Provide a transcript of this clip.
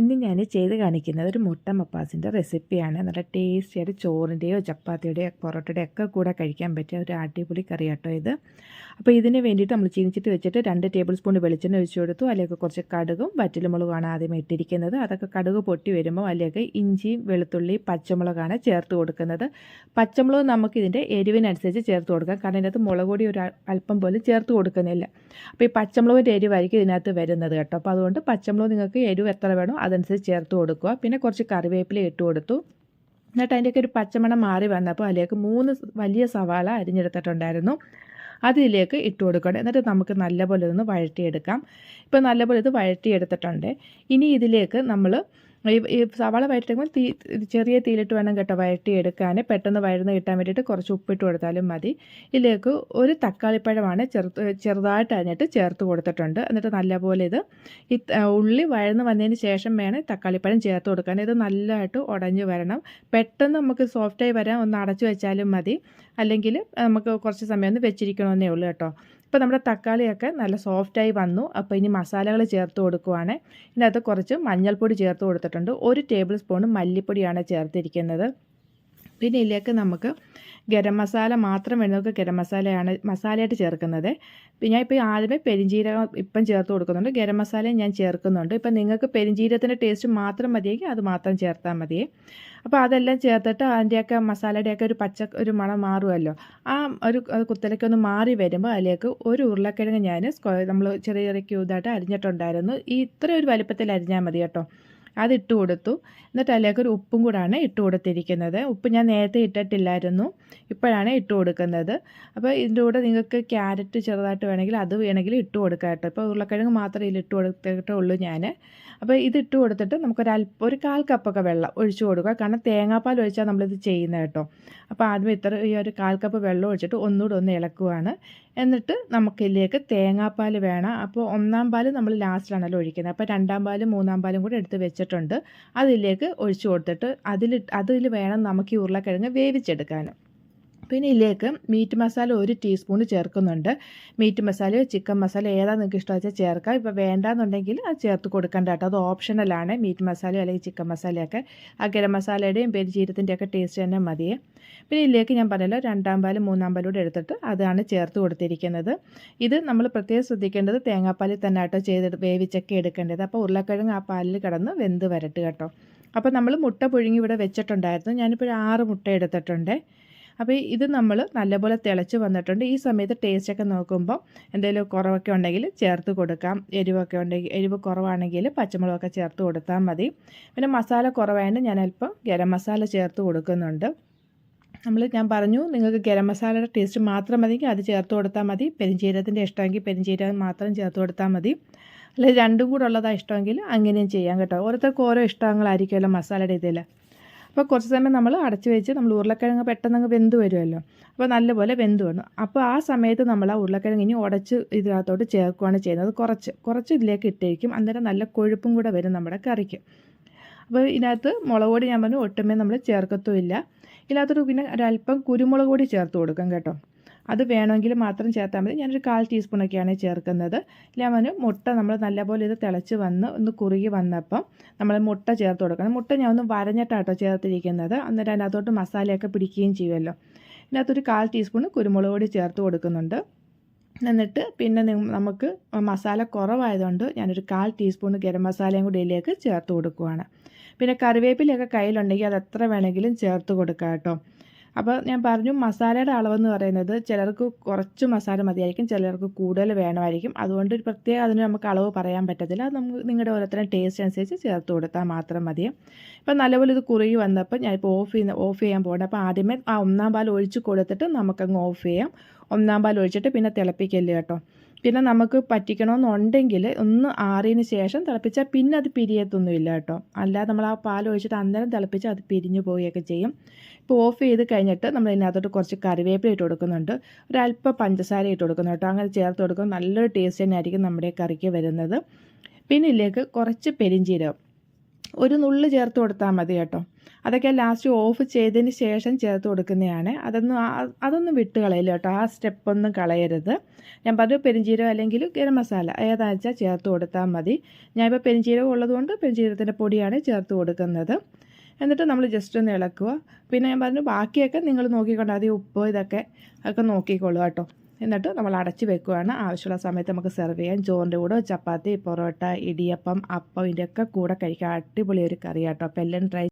ഇന്ന് ഞാൻ ചെയ്ത് കാണിക്കുന്നത് ഒരു മുട്ട മപ്പാസിന്റെ റെസിപ്പിയാണ്. നല്ല ടേസ്റ്റിയായിട്ട് ചോറിന്റെയോ ചപ്പാത്തിയുടെയോ പൊറോട്ടയുടെയോ ഒക്കെ കൂടെ കഴിക്കാൻ പറ്റിയ ഒരു അടിപൊളി കറി കേട്ടോ ഇത്. അപ്പോൾ ഇതിന് വേണ്ടിയിട്ട് നമ്മൾ ചീനിച്ചിട്ട് വെച്ചിട്ട് രണ്ട് ടേബിൾ സ്പൂൺ വെളിച്ചെണ്ണ ഒഴിച്ചു കൊടുത്തു. അതിലേക്ക് കുറച്ച് കടുകും വറ്റലുമുളകാണ് ആദ്യം ഇട്ടിരിക്കുന്നത്. അതൊക്കെ കടുക് പൊട്ടി വരുമ്പോൾ അതിലേക്ക് ഇഞ്ചിയും വെളുത്തുള്ളി പച്ചമുളകാണ് ചേർത്ത് കൊടുക്കുന്നത്. പച്ചമുളക് നമുക്ക് ഇതിന്റെ എരിവിനനുസരിച്ച് ചേർത്ത് കൊടുക്കാം. കാരണം ഇതിനകത്ത് മുളക് പൊടി ഒരു അല്പം പോലും ചേർത്ത് കൊടുക്കുന്നില്ല. അപ്പോൾ ഈ പച്ചമുളകിന്റെ എരിവായിരിക്കും ഇതിനകത്ത് വരുന്നത് കേട്ടോ. അപ്പോൾ അതുകൊണ്ട് പച്ചമുളക് നിങ്ങൾക്ക് എരിവ് എത്ര വേണോ അതനുസരിച്ച് ചേർത്ത് കൊടുക്കുക. പിന്നെ കുറച്ച് കറിവേപ്പില ഇട്ട് കൊടുത്തു. എന്നിട്ട് അതിന്റെയൊക്കെ ഒരു പച്ചമണം മാറി വന്നപ്പോൾ അതിലേക്ക് മൂന്ന് വലിയ സവാള അരിഞ്ഞെടുത്തിട്ടുണ്ടായിരുന്നു. അതിലേക്ക് ഇട്ട് കൊടുക്കണം. എന്നിട്ട് നമുക്ക് നല്ലപോലെ ഒന്ന് വഴറ്റിയെടുക്കാം. ഇപ്പോൾ നല്ലപോലെ ഇത് വഴറ്റിയെടുത്തിട്ടുണ്ട്. ഇനി ഇതിലേക്ക് നമ്മൾ ഈ സവാള വഴറ്റുമ്പോൾ തീ ചെറിയ തീയിലിട്ട് വേണം കേട്ടോ വഴറ്റിയെടുക്കാൻ പെട്ടെന്ന് വഴന്ന് കിട്ടാൻ വേണ്ടിയിട്ട് കുറച്ച് ഉപ്പിട്ട് കൊടുത്താലും മതി. ഇതിലേക്ക് ഒരു തക്കാളിപ്പഴമാണ് ചെറുത്ത് ചെറുതായിട്ട് അരിഞ്ഞിട്ട് ചേർത്ത് കൊടുത്തിട്ടുണ്ട്. എന്നിട്ട് നല്ലപോലെ ഇത് ഈ ഉള്ളി വഴന്ന് വന്നതിന് ശേഷം വേണം തക്കാളിപ്പഴം ചേർത്ത് കൊടുക്കാൻ. ഇത് നല്ലതായിട്ട് ഉടഞ്ഞു വരണം. പെട്ടെന്ന് നമുക്ക് സോഫ്റ്റായി വരാൻ ഒന്ന് അടച്ചു വെച്ചാലും മതി. അല്ലെങ്കിൽ നമുക്ക് കുറച്ച് സമയം ഒന്ന് വെച്ചിരിക്കണമെന്നേ ഉള്ളൂ കേട്ടോ. ഇപ്പോൾ നമ്മുടെ തക്കാളിയൊക്കെ നല്ല സോഫ്റ്റായി വന്നു. അപ്പോൾ ഇനി മസാലകൾ ചേർത്ത് കൊടുക്കുവാണ്. ഇതിനകത്ത് കുറച്ച് മഞ്ഞൾപ്പൊടി ചേർത്ത് കൊടുത്തിട്ടുണ്ട്. ഒരു ടേബിൾ സ്പൂൺ മല്ലിപ്പൊടിയാണ് ചേർത്തിരിക്കുന്നത്. പിന്നെ ഇതിലേക്ക് നമുക്ക് ഗരം മസാല മാത്രം വേണ്ടവർക്ക് ഗരം മസാലയാണ് മസാലയായിട്ട് ചേർക്കുന്നത്. ഞാൻ ഇപ്പോൾ ആദ്യമേ പെരിഞ്ചീരകം ഇപ്പം ചേർത്ത് കൊടുക്കുന്നുണ്ട്. ഗരം മസാലയും ഞാൻ ചേർക്കുന്നുണ്ട്. ഇപ്പം നിങ്ങൾക്ക് പെരിഞ്ചീരത്തിന്റെ ടേസ്റ്റ് മാത്രം മതിയെങ്കിൽ അത് മാത്രം ചേർത്താൽ മതിയെ. അപ്പോൾ അതെല്ലാം ചേർത്തിട്ട് അതിന്റെയൊക്കെ മസാലയുടെയൊക്കെ ഒരു പച്ച ഒരു മണം മാറുമല്ലോ. ആ ഒരു കുത്തലൊക്കെ മാറി വരുമ്പോൾ അതിലേക്ക് ഒരു ഉരുളക്കിഴങ്ങ് ഞാൻ നമ്മൾ ചെറിയ ചെറിയ ക്യൂതായിട്ട് അരിഞ്ഞിട്ടുണ്ടായിരുന്നു. ഈ ഇത്ര ഒരു വലിപ്പത്തിൽ അരിഞ്ഞാൽ മതി കേട്ടോ. അതിട്ട് കൊടുത്തു. എന്നിട്ട് അതിലേക്ക് ഒരു ഉപ്പും കൂടാണ് ഇട്ട് കൊടുത്തിരിക്കുന്നത്. ഉപ്പ് ഞാൻ നേരത്തെ ഇട്ടിട്ടില്ലായിരുന്നു. ഇപ്പോഴാണ് ഇട്ട് കൊടുക്കുന്നത്. അപ്പോൾ ഇതിന്റെ കൂടെ നിങ്ങൾക്ക് ക്യാരറ്റ് ചെറുതായിട്ട് വേണമെങ്കിൽ അത് വേണമെങ്കിൽ ഇട്ട് കൊടുക്കാം കേട്ടോ. ഇപ്പോൾ ഉരുളക്കിഴങ്ങ് മാത്രമേ ഇതിൽ ഇട്ട് കൊടുത്തിട്ടേ ഉള്ളൂ ഞാൻ. അപ്പോൾ ഇത് ഇട്ട് കൊടുത്തിട്ട് നമുക്കൊരു അല്പം ഒരു കാൽ കപ്പൊക്കെ വെള്ളം ഒഴിച്ചു കൊടുക്കുക. കാരണം തേങ്ങാപ്പാൽ ഒഴിച്ചാൽ നമ്മളിത് ചെയ്യുന്നത് കേട്ടോ. അപ്പോൾ ആദ്യം ഇത്ര ഈ ഒരു കാൽ കപ്പ് വെള്ളം ഒഴിച്ചിട്ട് ഒന്നുകൂടെ ഒന്ന് ഇളക്കുവാണ്. എന്നിട്ട് നമുക്കിതിലേക്ക് തേങ്ങാപ്പാൽ വേണം. അപ്പോൾ ഒന്നാം പാൽ നമ്മൾ ലാസ്റ്റിലാണല്ലോ ഒഴിക്കുന്നത്. അപ്പോൾ രണ്ടാം പാലും മൂന്നാം പാലും കൂടെ എടുത്ത് വെച്ചിട്ടുണ്ട്. അതിലേക്ക് ഒഴിച്ചു കൊടുത്തിട്ട് അതിൽ അതിൽ വേണം നമുക്ക് ഈ ഉരുളക്കിഴങ്ങ് വേവിച്ചെടുക്കാനും പിന്നെ ഇതിലേക്ക് മീറ്റ് മസാല ഒരു ടീസ്പൂൺ ചേർക്കുന്നുണ്ട്. മീറ്റ് മസാലയോ ചിക്കൻ മസാല ഏതാ നിങ്ങൾക്ക് ഇഷ്ടം വെച്ചാൽ ചേർക്കാം. ഇപ്പോൾ വേണ്ടാന്നുണ്ടെങ്കിൽ അത് ചേർത്ത് കൊടുക്കേണ്ട കേട്ടോ. അത് ഓപ്ഷണലാണ് മീറ്റ് മസാലയോ അല്ലെങ്കിൽ ചിക്കൻ മസാലയൊക്കെ ആ ഗരം മസാലയുടെയും പെരിചീരത്തിന്റെ ഒക്കെ ടേസ്റ്റ് തന്നെ മതിയെ പിന്നെ ഇതിലേക്ക് ഞാൻ പറഞ്ഞല്ലോ രണ്ടാം പാലും മൂന്നാം പാലും കൂടെ എടുത്തിട്ട് അതാണ് ചേർത്ത് കൊടുത്തിരിക്കുന്നത്. ഇത് നമ്മൾ പ്രത്യേകം ശ്രദ്ധിക്കേണ്ടത് തേങ്ങാപ്പാലിൽ തന്നെ ആട്ടോ ചെയ്ത് വേവിച്ചൊക്കെ എടുക്കേണ്ടത്. അപ്പോൾ ഉരുളക്കിഴങ്ങ് ആ പാലിൽ കിടന്ന് വെന്ത് വരട്ട് കേട്ടോ. അപ്പോൾ നമ്മൾ മുട്ട പുഴുങ്ങി ഇവിടെ വെച്ചിട്ടുണ്ടായിരുന്നു. ഞാനിപ്പോൾ ആറ് മുട്ട എടുത്തിട്ടുണ്ട്. അപ്പോൾ ഇത് നമ്മൾ നല്ലപോലെ തിളച്ച് വന്നിട്ടുണ്ട്. ഈ സമയത്ത് ടേസ്റ്റൊക്കെ നോക്കുമ്പോൾ എന്തെങ്കിലും കുറവൊക്കെ ഉണ്ടെങ്കിൽ ചേർത്ത് കൊടുക്കാം. എരിവൊക്കെ ഉണ്ടെങ്കിൽ എരിവ് കുറവാണെങ്കിൽ പച്ചമുളകൊക്കെ ചേർത്ത് കൊടുത്താൽ മതി. പിന്നെ മസാല കുറവായതുകൊണ്ട് ഞാൻ അല്പം ഗരം മസാല ചേർത്ത് കൊടുക്കുന്നുണ്ട്. നമ്മൾ ഞാൻ പറഞ്ഞു നിങ്ങൾക്ക് ഗരം മസാലയുടെ ടേസ്റ്റ് മാത്രം മതിയെങ്കിൽ അത് ചേർത്ത് കൊടുത്താൽ മതി. പെരിഞ്ചീരകത്തിന്റെ ഇഷ്ടമെങ്കിൽ പെരിഞ്ചീരകം മാത്രം ചേർത്ത് കൊടുത്താൽ മതി. അല്ലെങ്കിൽ രണ്ടും കൂടെ ഉള്ളതാണ് ഇഷ്ടമെങ്കിൽ അങ്ങനെയും ചെയ്യാം കേട്ടോ. ഓരോരുത്തർക്ക് ഓരോ ഇഷ്ടങ്ങളായിരിക്കുമല്ലോ മസാലയുടെ ഇതിൽ അപ്പോൾ കുറച്ച് സമയം നമ്മൾ അടച്ച് വെച്ച് നമ്മൾ ഉരുളക്കിഴങ്ങ് പെട്ടെന്ന് അങ്ങ് വെന്ത് വരുമല്ലോ അപ്പോൾ നല്ലപോലെ വെന്ത് വന്നു. അപ്പോൾ ആ സമയത്ത് നമ്മൾ ആ ഉരുളക്കിഴങ്ങ് ഇനി ഉടച്ച് ഇതിനകത്തോട്ട് ചേർക്കുകയാണ് ചെയ്യുന്നത്. കുറച്ച് കുറച്ച് ഇതിലേക്ക് ഇട്ടേക്കും. അന്നേരം നല്ല കൊഴുപ്പും കൂടെ വരും നമ്മുടെ കറിക്ക്. അപ്പോൾ ഇതിനകത്ത് മുളക് പൊടി ഞാൻ പറഞ്ഞു ഒട്ടുമേ നമ്മൾ ചേർക്കത്തുമില്ല. ഇതിനകത്തൊരു പിന്നെ ഒരല്പം കുരുമുളക് പൊടി ചേർത്ത് കൊടുക്കാം കേട്ടോ. അത് വേണമെങ്കിൽ മാത്രം ചേർത്താൽ മതി. ഞാനൊരു കാൽ ടീസ്പൂണൊക്കെയാണ് ചേർക്കുന്നത്. ലെമന് മുട്ട നമ്മൾ നല്ലപോലെ ഇത് തിളച്ച് വന്ന് ഒന്ന് കുറുകി വന്നപ്പം നമ്മൾ മുട്ട ചേർത്ത് കൊടുക്കണം. മുട്ട ഞാൻ ഒന്ന് വരഞ്ഞിട്ടാട്ടോ ചേർത്തിരിക്കുന്നത്. അന്നേരം അതിനകത്തോട്ട് മസാലയൊക്കെ പിടിക്കുകയും ചെയ്യുമല്ലോ. ഇതിനകത്തൊരു കാൽ ടീസ്പൂൺ കുരുമുളക് പൊടി ചേർത്ത് കൊടുക്കുന്നുണ്ട്. എന്നിട്ട് പിന്നെ നമുക്ക് മസാല കുറവായതുകൊണ്ട് ഞാനൊരു കാൽ ടീസ്പൂൺ ഗരം മസാലയും കൂടി ഇതിലേക്ക് ചേർത്ത് കൊടുക്കുവാണ്. പിന്നെ കറിവേപ്പിലൊക്കെ കയ്യിലുണ്ടെങ്കിൽ അത് എത്ര വേണമെങ്കിലും ചേർത്ത് കൊടുക്കാം കേട്ടോ. അപ്പോൾ ഞാൻ പറഞ്ഞു മസാലയുടെ അളവെന്ന് പറയുന്നത് ചിലർക്ക് കുറച്ച് മസാല മതിയായിരിക്കും ചിലർക്ക് കൂടുതൽ വേണമായിരിക്കും. അതുകൊണ്ട് ഒരു പ്രത്യേകം അതിന് നമുക്ക് അളവ് പറയാൻ പറ്റത്തില്ല. അത് നമുക്ക് നിങ്ങളുടെ ഓരോരുത്തരും ടേസ്റ്റ് അനുസരിച്ച് ചേർത്ത് കൊടുത്താൽ മാത്രം മതി. ഇപ്പം നല്ലപോലെ ഇത് കുറുകി വന്നപ്പോൾ ഞാനിപ്പോൾ ഓഫ് ചെയ്യുന്ന ഓഫ് ചെയ്യാൻ പോകണം അപ്പോൾ ആദ്യമേ ആ ഒന്നാം പാൽ ഒഴിച്ച് കൊടുത്തിട്ട് നമുക്കങ്ങ് ഓഫ് ചെയ്യാം. ഒന്നാം പാൽ ഒഴിച്ചിട്ട് പിന്നെ തിളപ്പിക്കല്ലേ കേട്ടോ. പിന്നെ നമുക്ക് പറ്റിക്കണമെന്നുണ്ടെങ്കിൽ ഒന്ന് ആറിയതിന് ശേഷം തിളപ്പിച്ചാൽ പിന്നെ അത് പിരിയത്തൊന്നുമില്ല കേട്ടോ. അല്ലാതെ നമ്മൾ ആ പാൽ ഒഴിച്ചിട്ട് അന്നേരം തിളപ്പിച്ചാൽ അത് പിരിഞ്ഞു പോവുകയൊക്കെ ചെയ്യും. ഇപ്പോൾ ഓഫ് ചെയ്ത് കഴിഞ്ഞിട്ട് നമ്മൾ ഇതിനകത്തോട്ട് കുറച്ച് കറിവേപ്പില ഇട്ട് കൊടുക്കുന്നുണ്ട്. ഒരല്പം പഞ്ചസാര ഇട്ട് കൊടുക്കുന്നു കേട്ടോ. അങ്ങനെ ചേർത്ത് കൊടുക്കുമ്പോൾ നല്ലൊരു ടേസ്റ്റ് തന്നെയായിരിക്കും നമ്മുടെ കറിക്ക് വരുന്നത്. പിന്നെ ഇതിലേക്ക് കുറച്ച് പെരിഞ്ചീരകം. ഒരു നുള്ള് ചേർത്ത് കൊടുത്താൽ മതി കേട്ടോ. അതൊക്കെ ലാസ്റ്റ് ഓഫ് ചെയ്തതിന് ശേഷം ചേർത്ത് കൊടുക്കുന്നതാണ്. അതൊന്നും അതൊന്നും വിട്ട് കളയില്ല കേട്ടോ. ആ സ്റ്റെപ്പൊന്നും കളയരുത്. ഞാൻ പറഞ്ഞു പെരിഞ്ചീരകം അല്ലെങ്കിൽ ഗരം മസാല ഏതാണെന്ന് വെച്ചാൽ ചേർത്ത് കൊടുത്താൽ മതി. ഞാനിപ്പോൾ പെരിഞ്ചീരകം ഉള്ളതുകൊണ്ട് പെരിഞ്ചീരകത്തിന്റെ പൊടിയാണ് ചേർത്ത് കൊടുക്കുന്നത്. എന്നിട്ട് നമ്മൾ ജസ്റ്റ് ഒന്ന് ഇളക്കുക. പിന്നെ ഞാൻ പറഞ്ഞു ബാക്കിയൊക്കെ നിങ്ങൾ നോക്കിക്കൊണ്ട് ആദ്യം ഉപ്പ് ഇതൊക്കെ ഒക്കെ നോക്കിക്കോളൂ കേട്ടോ. എന്നിട്ട് നമ്മൾ അടച്ച് വെക്കുകയാണ്. ആവശ്യമുള്ള സമയത്ത് നമുക്ക് സെർവ് ചെയ്യാം. ചോറിന്റെ കൂടെ ചപ്പാത്തി പൊറോട്ട ഇടിയപ്പം അപ്പം ഇതിന്റെയൊക്കെ കൂടെ കഴിക്കാം അടിപൊളി ഒരു കറി കേട്ടോ എല്ലാം ട്രൈ